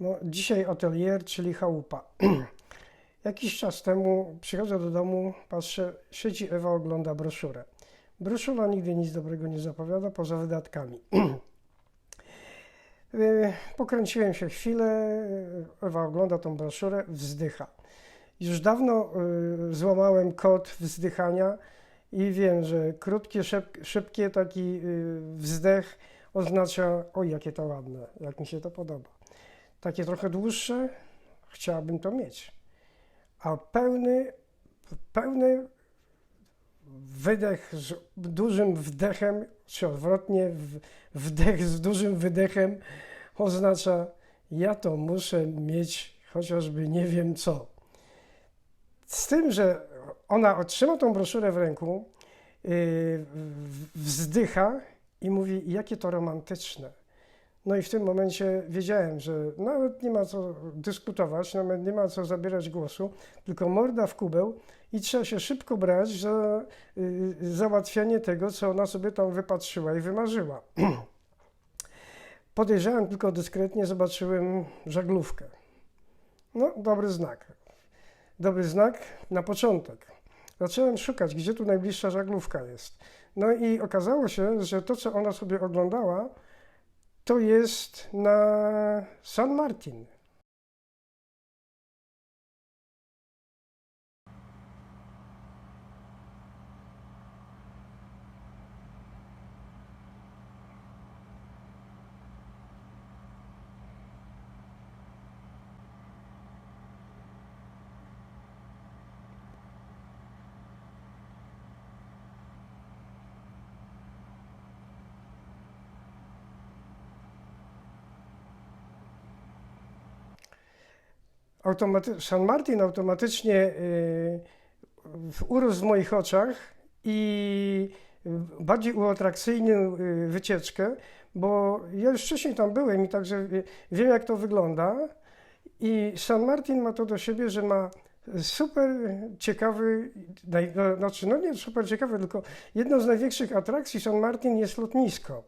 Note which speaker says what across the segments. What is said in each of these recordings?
Speaker 1: No, dzisiaj atelier, czyli chałupa. Jakiś czas temu przychodzę do domu, patrzę, siedzi Ewa, ogląda broszurę. Broszura nigdy nic dobrego nie zapowiada, poza wydatkami. Y, Pokręciłem się chwilę, Ewa ogląda tą broszurę, wzdycha. Już dawno y, złamałem kod wzdychania i wiem, że krótkie, szyb, szybkie taki y, wzdech oznacza, oj jakie to ładne, jak mi się to podoba. Takie trochę dłuższe, chciałabym to mieć. A pełny, pełny wydech z dużym wdechem, czy odwrotnie, wdech z dużym wydechem oznacza, ja to muszę mieć chociażby nie wiem co. Z tym, że ona otrzyma tą broszurę w ręku, yy, wzdycha i mówi, jakie to romantyczne. No i w tym momencie wiedziałem, że nawet nie ma co dyskutować, nawet nie ma co zabierać głosu, tylko morda w kubeł i trzeba się szybko brać za y, załatwianie tego, co ona sobie tam wypatrzyła i wymarzyła. Podejrzałem tylko dyskretnie, zobaczyłem żaglówkę. No, dobry znak. Dobry znak na początek. Zacząłem szukać, gdzie tu najbliższa żaglówka jest. No i okazało się, że to, co ona sobie oglądała, to jest na San Martin. Automaty- San Martin automatycznie y, urósł w moich oczach i bardziej uatrakcyjnił y, wycieczkę, bo ja już wcześniej tam byłem i także wiem, jak to wygląda. I San Martin ma to do siebie, że ma super ciekawy, no, znaczy no nie super ciekawy, tylko jedną z największych atrakcji San Martin jest lotnisko.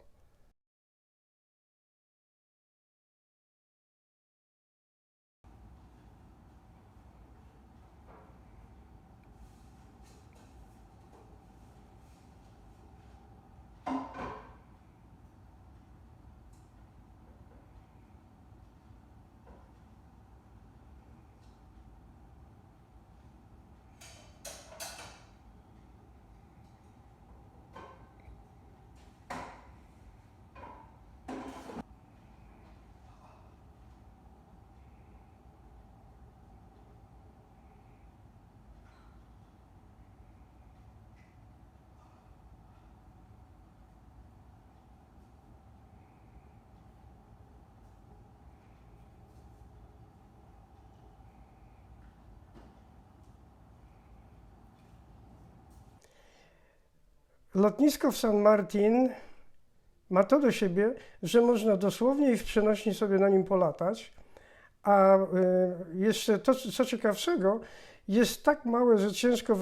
Speaker 1: Lotnisko w San Martin ma to do siebie, że można dosłownie i w przenośni sobie na nim polatać, a y, jeszcze to, co ciekawszego, jest tak małe, że ciężko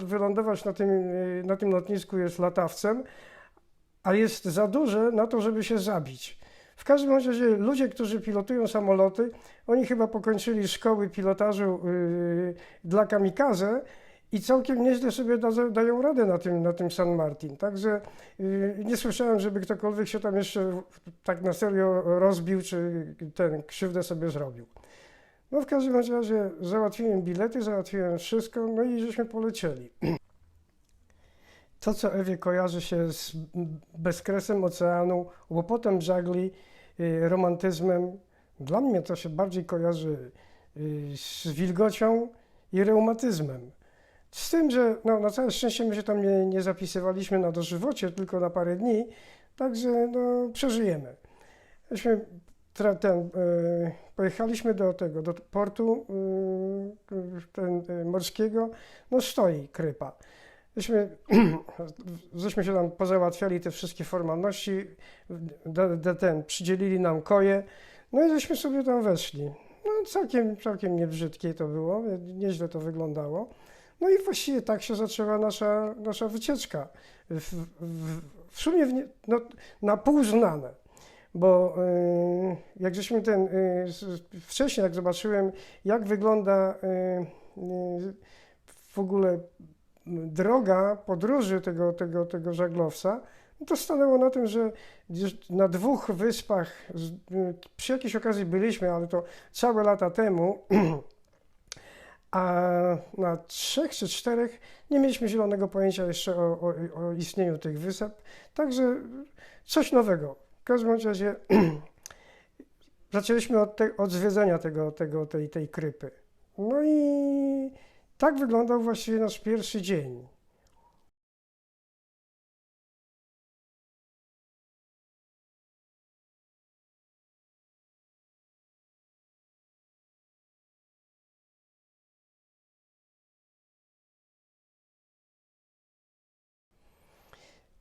Speaker 1: wylądować na tym, y, na tym lotnisku jest latawcem, a jest za duże na to, żeby się zabić. W każdym razie ludzie, którzy pilotują samoloty, oni chyba pokończyli szkoły pilotażu y, dla kamikaze i całkiem nieźle sobie da, dają radę na tym, na tym San Martin. Także y, nie słyszałem, żeby ktokolwiek się tam jeszcze tak na serio rozbił, czy ten krzywdę sobie zrobił. No w każdym razie załatwiłem bilety, załatwiłem wszystko, no i żeśmy polecieli. To, co Ewie kojarzy się z bezkresem oceanu, łopotem żagli, y, romantyzmem, dla mnie to się bardziej kojarzy y, z wilgocią i reumatyzmem. Z tym, że no, na całe szczęście my się tam nie, nie zapisywaliśmy na dożywocie, tylko na parę dni, także no, przeżyjemy. Myśmy ten, y, pojechaliśmy do tego, do portu y, ten, y, morskiego, no stoi krypa. Żeśmy, żeśmy się tam pozałatwiali te wszystkie formalności, da, ten, przydzielili nam koje, no i żeśmy sobie tam weszli. No całkiem, całkiem niebrzydkie to było, nieźle to wyglądało. No i właściwie tak się zaczęła nasza, nasza wycieczka. W, w, w sumie w nie, no, na pół znane. bo y, jak żeśmy ten, y, wcześniej jak zobaczyłem, jak wygląda y, y, w ogóle droga podróży tego, tego, tego żaglowca, no to stanęło na tym, że na dwóch wyspach, przy jakiejś okazji byliśmy, ale to całe lata temu, a na trzech czy czterech nie mieliśmy zielonego pojęcia jeszcze o, o, o istnieniu tych wysep, także coś nowego. W każdym razie zaczęliśmy od, te, od zwiedzania tego, tego, tej, tej krypy. No i tak wyglądał właściwie nasz pierwszy dzień.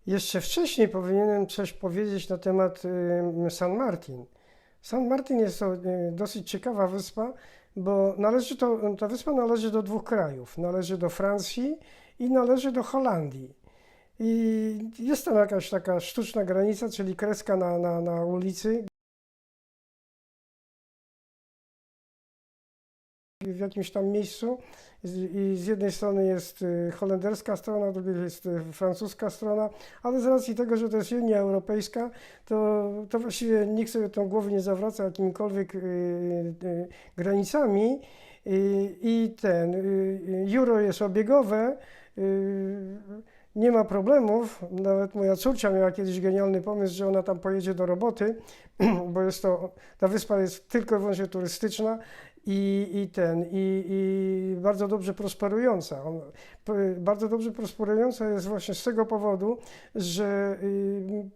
Speaker 1: Jeszcze wcześniej powinienem coś powiedzieć na temat y, San Martin. San Martin jest to y, dosyć ciekawa wyspa, bo należy to, ta wyspa należy do dwóch krajów. Należy do Francji i należy do Holandii. I jest tam jakaś taka sztuczna granica, czyli kreska na, na, na ulicy, jakimś tam miejscu i z jednej strony jest y, holenderska strona, drugiej jest y, francuska strona, ale z racji tego, że to jest Unia Europejska, to, to właściwie nikt sobie tą głowy nie zawraca jakimikolwiek y, granicami i, ten euro jest obiegowe, nie ma problemów. Nawet moja córcia miała kiedyś genialny pomysł, że ona tam pojedzie do roboty, bo jest to, ta wyspa jest tylko i wyłącznie turystyczna i, i ten, i, i bardzo dobrze prosperująca. On, bardzo dobrze prosperująca jest właśnie z tego powodu, że y,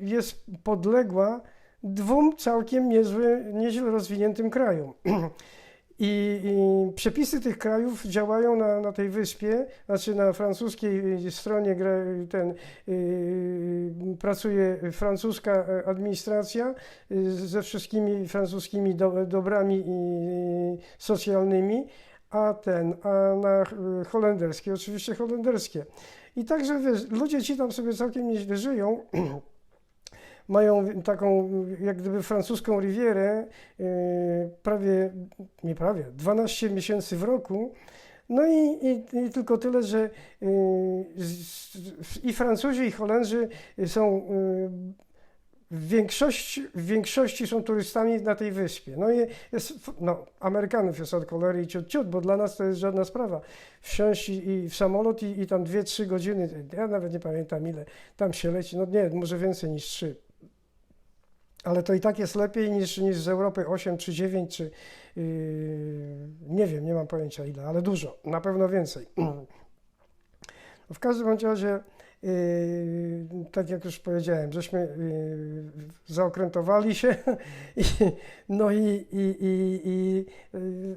Speaker 1: jest podległa dwóm całkiem niezły, nieźle rozwiniętym krajom. I, I przepisy tych krajów działają na, na tej wyspie, znaczy na francuskiej stronie ten, y, pracuje francuska e, administracja y, ze wszystkimi francuskimi do, dobrami i, socjalnymi, a ten, a na y, holenderskie, oczywiście holenderskie. I także wiesz, ludzie ci tam sobie całkiem nieźle żyją. Mają taką jak gdyby francuską rivierę, y, prawie, nie prawie, 12 miesięcy w roku. No i, i, i tylko tyle, że z- i Francuzi, i Holendrzy są y, w większości, w większości są turystami na tej wyspie. No i jest, no, Amerykanów jest od cholery i ciut, ciut, bo dla nas to jest żadna sprawa. Wsiąść i, i w samolot i, i tam 2-3 godziny, ja nawet nie pamiętam ile tam się leci, no nie, może więcej niż 3. Ale to i tak jest lepiej niż, niż z Europy 8 czy 9, czy yy, nie wiem, nie mam pojęcia ile, ale dużo, na pewno więcej. W każdym razie, yy, tak jak już powiedziałem, żeśmy yy, zaokrętowali się i, no i, i, i, i yy,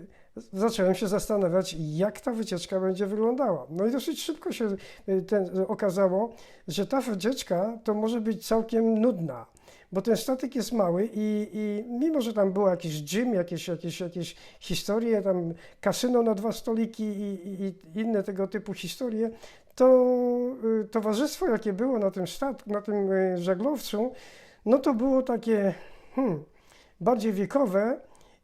Speaker 1: zacząłem się zastanawiać, jak ta wycieczka będzie wyglądała. No i dosyć szybko się yy, ten, okazało, że ta wycieczka to może być całkiem nudna bo ten statek jest mały i, i mimo, że tam było jakiś gym, jakieś, jakieś, jakieś historie, tam kasyno na dwa stoliki i, i, i inne tego typu historie, to y, towarzystwo, jakie było na tym statku, na tym y, żaglowcu, no to było takie hmm, bardziej wiekowe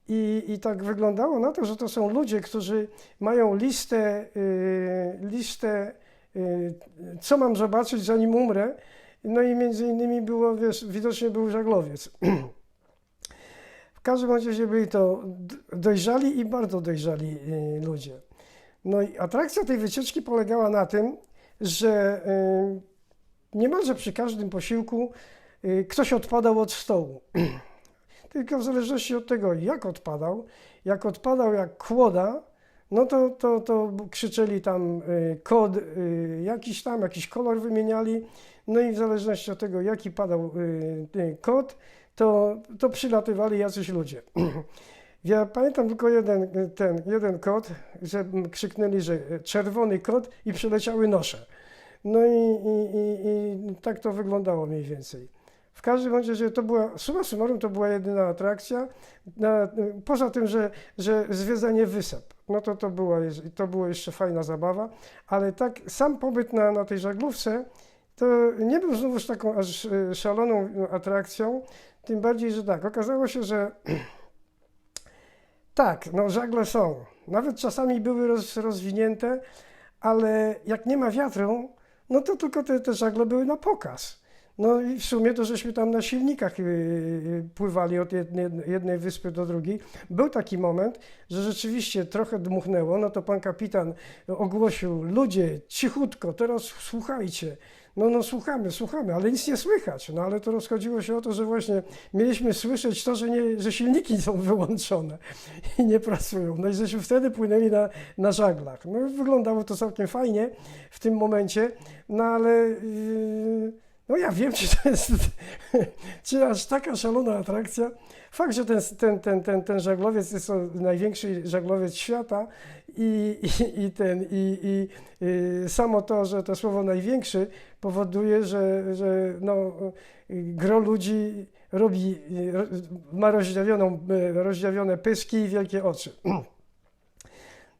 Speaker 1: i, i tak wyglądało na to, że to są ludzie, którzy mają listę, y, listę y, co mam zobaczyć zanim umrę, no i między innymi było, wiesz, widocznie był żaglowiec. W każdym razie byli to dojrzali i bardzo dojrzali y, ludzie. No i atrakcja tej wycieczki polegała na tym, że y, niemalże przy każdym posiłku y, ktoś odpadał od stołu. Tylko w zależności od tego, jak odpadał, jak odpadał jak kłoda, no to, to, to krzyczeli tam y, kod y, jakiś tam, jakiś kolor wymieniali, no i w zależności od tego, jaki padał y, kod, to, to przylatywali jacyś ludzie. Ja pamiętam tylko jeden, ten, jeden kod, że krzyknęli, że czerwony kod i przyleciały nosze. No i, i, i, i tak to wyglądało mniej więcej. W każdym razie to była, summa summarum to była jedyna atrakcja, na, poza tym, że, że zwiedzanie wysep, no to to była, to była jeszcze fajna zabawa, ale tak sam pobyt na, na tej żaglówce to nie był znowuż taką aż e, szaloną atrakcją, Tym bardziej, że tak, okazało się, że tak, no żagle są. Nawet czasami były roz, rozwinięte, ale jak nie ma wiatru, no to tylko te, te żagle były na pokaz. No i w sumie to żeśmy tam na silnikach yy, pływali od jednej, jednej wyspy do drugiej. Był taki moment, że rzeczywiście trochę dmuchnęło, no to pan kapitan ogłosił, ludzie, cichutko, teraz słuchajcie. No, no słuchamy, słuchamy, ale nic nie słychać. No ale to rozchodziło się o to, że właśnie mieliśmy słyszeć to, że, nie, że silniki są wyłączone i nie pracują. No i żeśmy wtedy płynęli na, na żaglach. No wyglądało to całkiem fajnie w tym momencie, no ale... Yy, no ja wiem, czy to jest, czy aż taka szalona atrakcja. Fakt, że ten, ten, ten, ten, ten żaglowiec jest największy żaglowiec świata i, i, i ten, i, i, i samo to, że to słowo największy powoduje, że, że no, gro ludzi robi, ma rozdziawioną, rozdziawione pyski i wielkie oczy.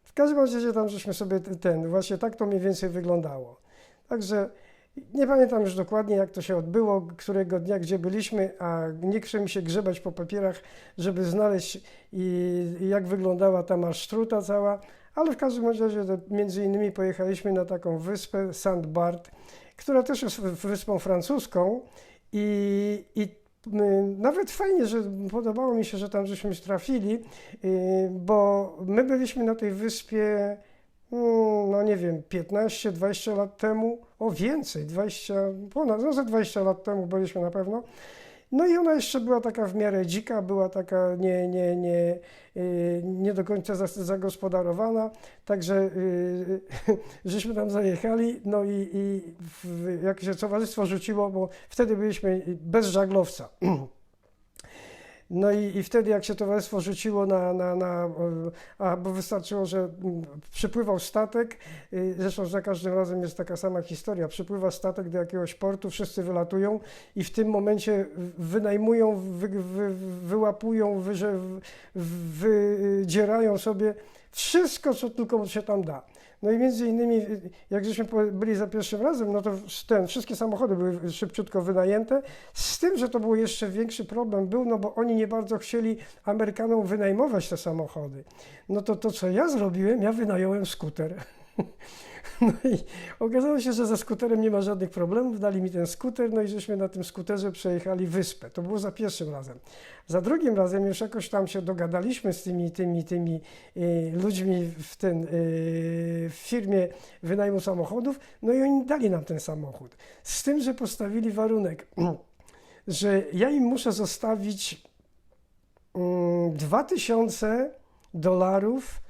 Speaker 1: W każdym razie tam żeśmy sobie ten, właśnie tak to mniej więcej wyglądało. Także nie pamiętam już dokładnie, jak to się odbyło, którego dnia, gdzie byliśmy, a nie chce się grzebać po papierach, żeby znaleźć i, i jak wyglądała ta masztruta cała, ale w każdym razie między innymi pojechaliśmy na taką wyspę St. Bart, która też jest wyspą francuską i, i nawet fajnie, że podobało mi się, że tam żeśmy trafili, y, bo my byliśmy na tej wyspie no nie wiem, 15-20 lat temu, o więcej, 20, ponad, no ze 20 lat temu byliśmy na pewno. No i ona jeszcze była taka w miarę dzika, była taka nie, nie, nie, y, nie do końca zagospodarowana, także yy, żeśmy tam zajechali, no i, i jak się towarzystwo rzuciło, bo wtedy byliśmy bez żaglowca. No i, i wtedy, jak się towarzystwo rzuciło na, na, na a, bo wystarczyło, że mm, przypływał statek, y, zresztą za każdym razem jest taka sama historia, przypływa statek do jakiegoś portu, wszyscy wylatują i w tym momencie wynajmują, wy, wy, wyłapują, wydzierają sobie wszystko, co tylko się tam da. No i między innymi, jak żeśmy byli za pierwszym razem, no to ten, wszystkie samochody były szybciutko wynajęte, z tym, że to był jeszcze większy problem był, no bo oni nie bardzo chcieli Amerykanom wynajmować te samochody. No to to, co ja zrobiłem, ja wynająłem skuter. No i okazało się, że ze skuterem nie ma żadnych problemów. Dali mi ten skuter, no i żeśmy na tym skuterze przejechali wyspę. To było za pierwszym razem. Za drugim razem już jakoś tam się dogadaliśmy z tymi, tymi, tymi y, ludźmi w, ten, y, w firmie wynajmu samochodów, no i oni dali nam ten samochód. Z tym, że postawili warunek, że ja im muszę zostawić y, 2000 dolarów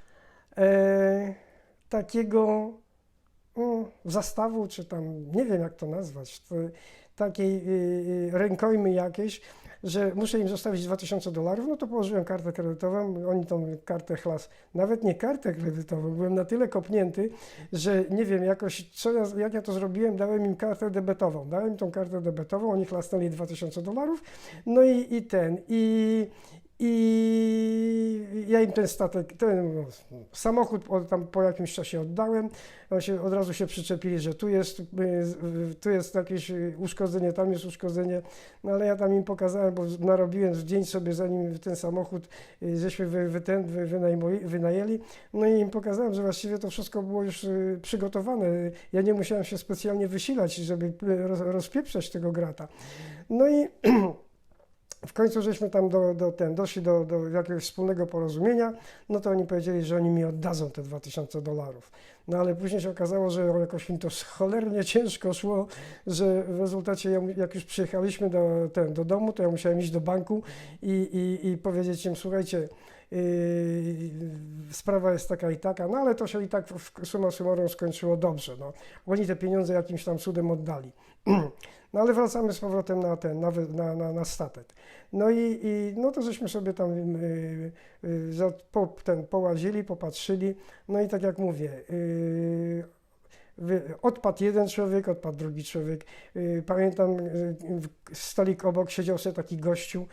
Speaker 1: e, takiego zastawu, czy tam nie wiem jak to nazwać, takiej y, y, rękojmy jakiejś, że muszę im zostawić 2000 dolarów, no to położyłem kartę kredytową, oni tą kartę chlas, nawet nie kartę kredytową, byłem na tyle kopnięty, że nie wiem jakoś, co ja, jak ja to zrobiłem, dałem im kartę debetową, dałem im tą kartę debetową, oni chlasnęli 2000 dolarów, no i, i ten, i, i ja im ten statek, ten samochód tam po jakimś czasie oddałem. Oni się, od razu się przyczepili, że tu jest, y, tu jest jakieś uszkodzenie, tam jest uszkodzenie. No ale ja tam im pokazałem, bo narobiłem w dzień sobie, zanim ten samochód y, żeśmy wy, wy, ten, wy, wynajęli. No i im pokazałem, że właściwie to wszystko było już y, przygotowane. Ja nie musiałem się specjalnie wysilać, żeby rozpieprzać tego grata. No i w końcu żeśmy tam do, do ten, doszli do, do jakiegoś wspólnego porozumienia, no to oni powiedzieli, że oni mi oddadzą te 2000 dolarów. No ale później się okazało, że jakoś im to cholernie ciężko szło, że w rezultacie jak już przyjechaliśmy do, ten, do domu, to ja musiałem iść do banku i, i, i powiedzieć im, słuchajcie, Yy, sprawa jest taka i taka, no ale to się i tak suma summarum skończyło dobrze. No. Oni te pieniądze jakimś tam cudem oddali. No ale wracamy z powrotem na ten, na, na, na, na statek. No i, i no to żeśmy sobie tam y, y, za, po, ten, połazili, popatrzyli. No i tak jak mówię, y, odpadł jeden człowiek, odpadł drugi człowiek. Pamiętam, stolik obok siedział sobie taki gościu,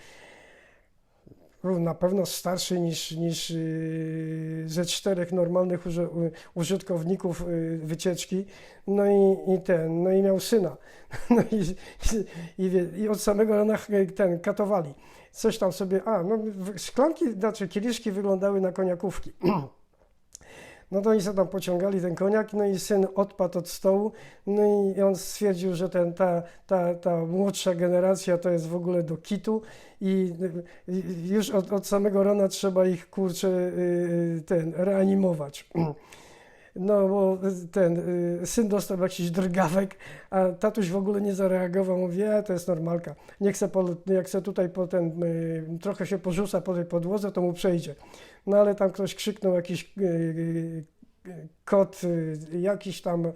Speaker 1: na pewno starszy niż, niż yy, ze czterech normalnych użytkowników yy, wycieczki. No i, i ten, no i miał syna. No i, i, i, od samego rana ten katowali. Coś tam sobie, a no szklanki, znaczy kieliszki wyglądały na koniakówki. No to oni sobie tam pociągali ten koniak, no i syn odpadł od stołu, no i on stwierdził, że ten, ta, ta, ta młodsza generacja to jest w ogóle do kitu i już od, od samego rana trzeba ich, kurczę, y, ten, reanimować. No bo ten y, syn dostał jakiś drgawek, a tatuś w ogóle nie zareagował. Mówi, e, to jest normalka. Nie chce, po, jak chce tutaj po ten, y, trochę się porzuca po tej podłodze, to mu przejdzie. No ale tam ktoś krzyknął jakiś y, kot, y, jakiś tam,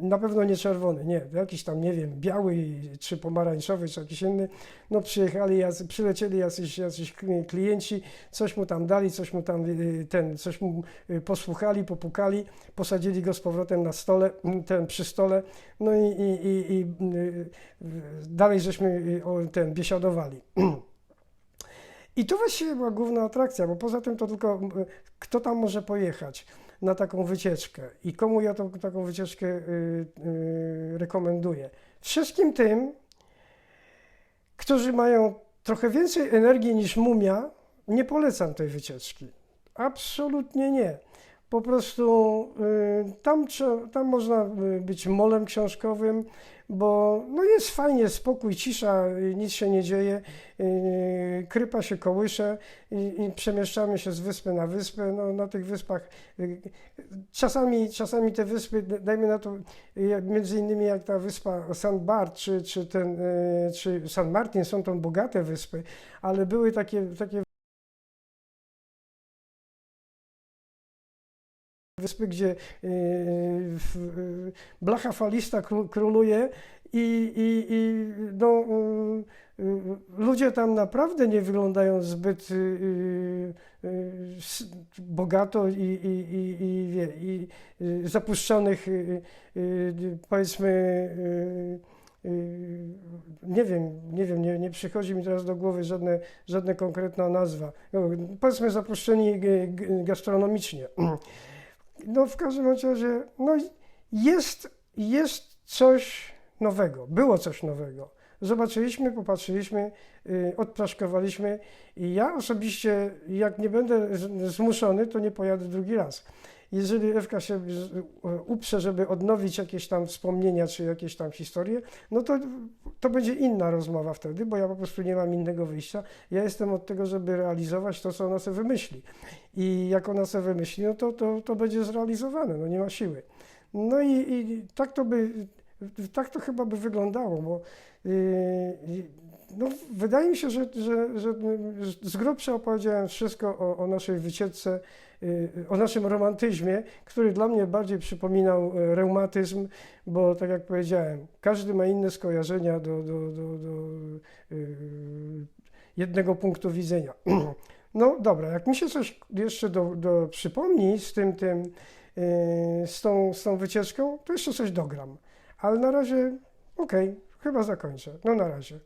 Speaker 1: na pewno nie czerwony, nie, jakiś tam, nie wiem, biały czy pomarańczowy, czy jakiś inny. No przyjechali, jacy, przylecieli jacyś, jacyś klienci, coś mu tam dali, coś mu tam y, ten, coś mu y, posłuchali, popukali, posadzili go z powrotem na stole, ten przy stole, no i, i, i, i dalej żeśmy ten biesiadowali. I to właściwie była główna atrakcja, bo poza tym to tylko kto tam może pojechać na taką wycieczkę i komu ja tą, taką wycieczkę y, y, rekomenduję. Wszystkim tym, którzy mają trochę więcej energii niż mumia, nie polecam tej wycieczki. Absolutnie nie. Po prostu y, tam, tam można y, być molem książkowym, bo no jest fajnie, spokój, cisza, y, nic się nie dzieje, krypa się kołysze i, i przemieszczamy się z wyspy na wyspę. No, na tych wyspach czasami, czasami te wyspy, dajmy na to, między innymi jak ta wyspa San Bart czy, czy, ten, czy San Martin, są to bogate wyspy, ale były takie, takie wyspy, gdzie y, w- y, blacha falista kró- króluje i, i, i no, y, y, ludzie tam naprawdę nie wyglądają zbyt y, y, y, bogato i, i, i, i, i y, zapuszczonych, y, y, powiedzmy, y, y, nie wiem, nie wiem, nie, nie przychodzi mi teraz do głowy żadne, żadna konkretna nazwa. No, powiedzmy zapuszczeni gastronomicznie. No w każdym razie, no jest, jest coś nowego, było coś nowego. Zobaczyliśmy, popatrzyliśmy, yy, odplaszkowaliśmy i ja osobiście, jak nie będę zmuszony, to nie pojadę drugi raz. Jeżeli Ewka się z- uprze, żeby odnowić jakieś tam wspomnienia czy jakieś tam historie, no to, to będzie inna rozmowa wtedy, bo ja po prostu nie mam innego wyjścia. Ja jestem od tego, żeby realizować to, co ona sobie wymyśli. I jak ona sobie wymyśli, no to, to, to będzie zrealizowane, no nie ma siły. No i, i tak to by, tak to chyba by wyglądało, bo yy, no, wydaje mi się, że, że, że z grubsza opowiedziałem wszystko o, o naszej wycieczce, o naszym romantyzmie, który dla mnie bardziej przypominał e, reumatyzm, bo tak jak powiedziałem, każdy ma inne skojarzenia do, do, do, do yy, jednego punktu widzenia. No dobra, jak mi się coś jeszcze do, do przypomni z tym, tym z, tą, z tą wycieczką, to jeszcze coś dogram. Ale na razie, okej, chyba zakończę. No na razie.